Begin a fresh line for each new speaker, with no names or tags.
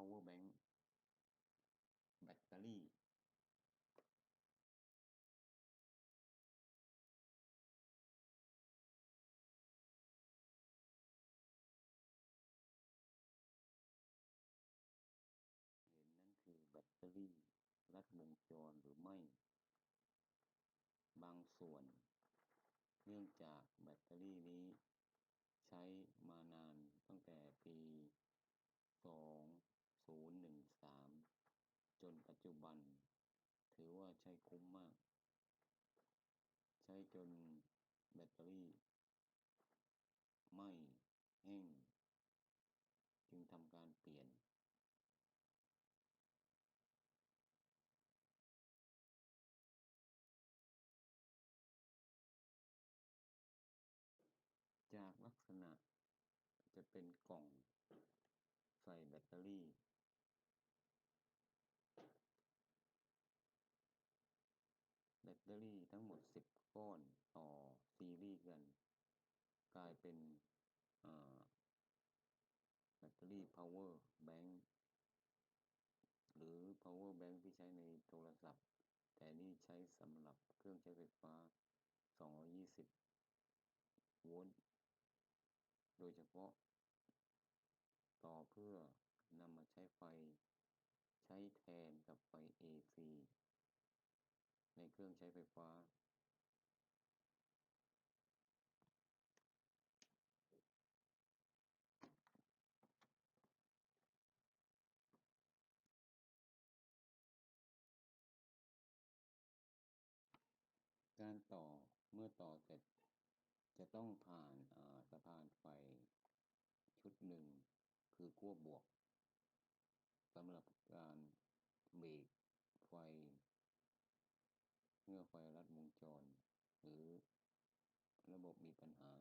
power bank แบตเตอรี่เห็นนั้นคือแบตเตอรี่ลัดวงจรหรือไม่ บางส่วน เนื่องจากแบตเตอรี่นี้ใช้มานานตั้งแต่ปี 2013 จนปัจจุบัน ถือว่าใช้คุ้มมาก ใช้จนแบตเตอรี่ ไม้แห้ง จึงทำการเปลี่ยนจากลักษณะจะเป็นกล่องใส่แบตเตอรี่ แบ ตเตอรี่ทั้งหมด 10 ก้อนต่อซีรีส์กัน กลายเป็นแบตเตอรี่ power bank หรือ power bank ที่ใช้ในโทรศัพท์ แต่นี่ใช้สำหรับเครื่องใช้ไฟฟ้า 220 โวลต์ โดยเฉพาะ ต่อเพื่อนำมาใช้ไฟ ใช้แทนกับไฟ AC รื่องใช้ไฟฟ้า การต่อเมื่อต่อเสร็จ จะต้องผ่านสะพานไฟชุดหนึ่งคือขั้วบวกสำหรับการเบรกไฟ เมื่อไฟลัดวงจร หรือระบบมีปัญหา